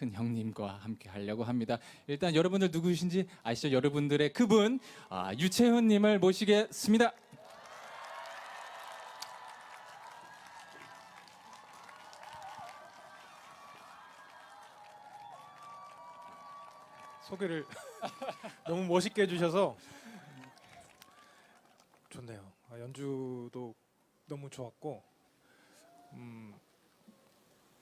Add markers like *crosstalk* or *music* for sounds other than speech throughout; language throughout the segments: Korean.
큰 형님과 함께 하려고 합니다. 일단 여러분들 누구신지 아시죠? 여러분들의 그분 아, 유채훈님을 모시겠습니다. 소개를 *laughs* 너무 멋있게 해주셔서 좋네요. 아, 연주도 너무 좋았고 음,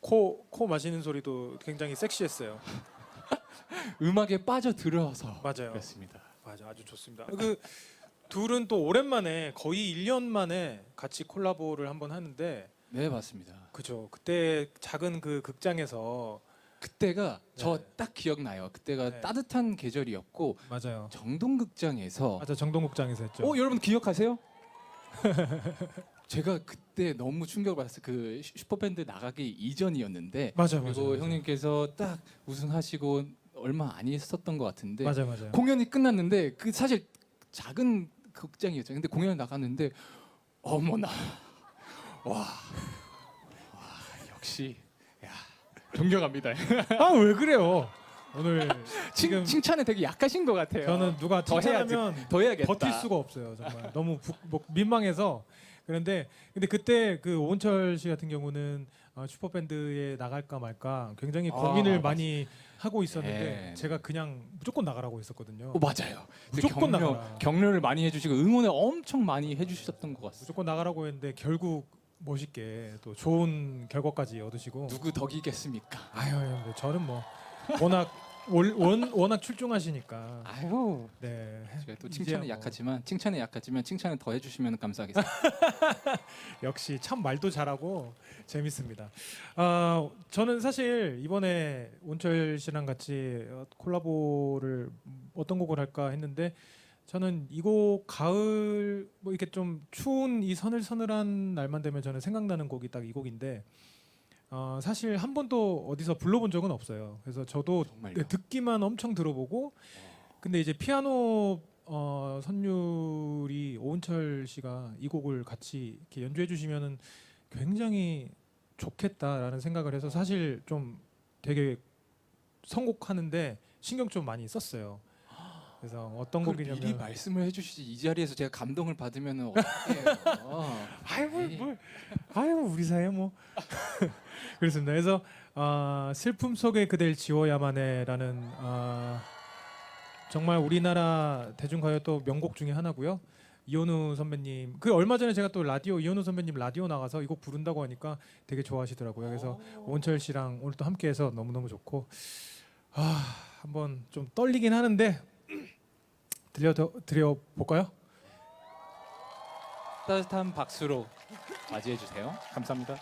코, 코 마시는 소리도 굉장히 섹시했어요. *laughs* 음악에 빠져 들어서 맞아요. 그렇습니다. 맞아, 아주 좋습니다. 그 둘은 또 오랜만에 거의 1년 만에 같이 콜라보를 한번 하는데 네 맞습니다. 그죠. 그때 작은 그 극장에서 그때가 저 네. 딱 기억나요. 그때가 네. 따뜻한 계절이었고 맞아요. 정동극장에서 맞아 정동국장에서 했죠. 어 여러분 기억하세요? *laughs* 제가 그때 너무 충격을 받았어요. 그 슈- 슈퍼밴드 나가기 이전이었는데 맞아, 그리고 맞아, 맞아. 형님께서 딱 우승하시고 얼마 안 있었던 것 같은데 맞아, 맞아요. 공연이 끝났는데 그 사실 작은 극장이었죠. 근데 공연 나갔는데 어머나 *laughs* 와, 와 역시 야 존경합니다. 아 왜 그래요? 오늘 *laughs* 칭, 지금 칭찬에 되게 약하신 것 같아요. 저는 누가 더 해야지. 칭찬하면 더 해야겠다. 버틸 수가 없어요 정말 너무 부- 뭐 민망해서 그런데 근데 그때 그 오은철 씨 같은 경우는 어, 슈퍼밴드에 나갈까 말까 굉장히 아, 고민을 맞- 많이 하고 있었는데 네. 제가 그냥 무조건 나가라고 했었거든요 어, 맞아요. 무조건 격려, 나가라. 격려를 많이 해주시고 응원을 엄청 많이 해주셨던 것 같습니다. 무조건 나가라고 했는데 결국 멋있게 또 좋은 결과까지 얻으시고 누구 덕이겠습니까? 아유 근데 저는 뭐 워낙 월- 원, 워낙 출중하시니까 아유, 네 제가 또 칭찬에 뭐. 약하지만 칭찬에 약하지만 칭찬을 더 해주시면 감사하겠습니다. *laughs* 역시 참 말도 잘하고 재밌습니다. 아 저는 사실 이번에 온철 씨랑 같이 어, 콜라보를 어떤 곡을 할까 했는데 저는 이곡 가을 뭐 이렇게 좀 추운 이 서늘서늘한 날만 되면 저는 생각나는 곡이 딱 이 곡인데 어, 사실 한 번도 어디서 불러본 적은 없어요. 그래서 저도 정말요. 네, 듣기만 엄청 들어보고 근데 이제 피아노 어, 선율이 오은철 씨가 이 곡을 같이 이렇게 연주해 주시면은 굉장히 좋겠다라는 생각을 해서 사실 좀 되게 선곡하는데 신경 좀 많이 썼어요. 그래서 어떤 그걸 미리 곡이냐면 말씀을 해주시지 이 자리에서 제가 감동을 받으면 어떡해요. *laughs* 아유 뭘, 에이. 뭘 아유 우리 사이 뭐 *laughs* 그렇습니다. 그래서 어, 슬픔 속에 그댈 지워야만해라는 어, 정말 우리나라 대중가요 또 명곡 중에 하나고요. 이현우 선배님 그 얼마 전에 제가 또 라디오 이현우 선배님 라디오 나가서 이 곡 부른다고 하니까 되게 좋아하시더라고요. 그래서 온철 씨랑 오늘 또 함께해서 너무 너무 좋고 아 한번 좀 떨리긴 하는데 들려 드려 볼까요? 따뜻한 박수로 맞이해 주세요. 감사합니다.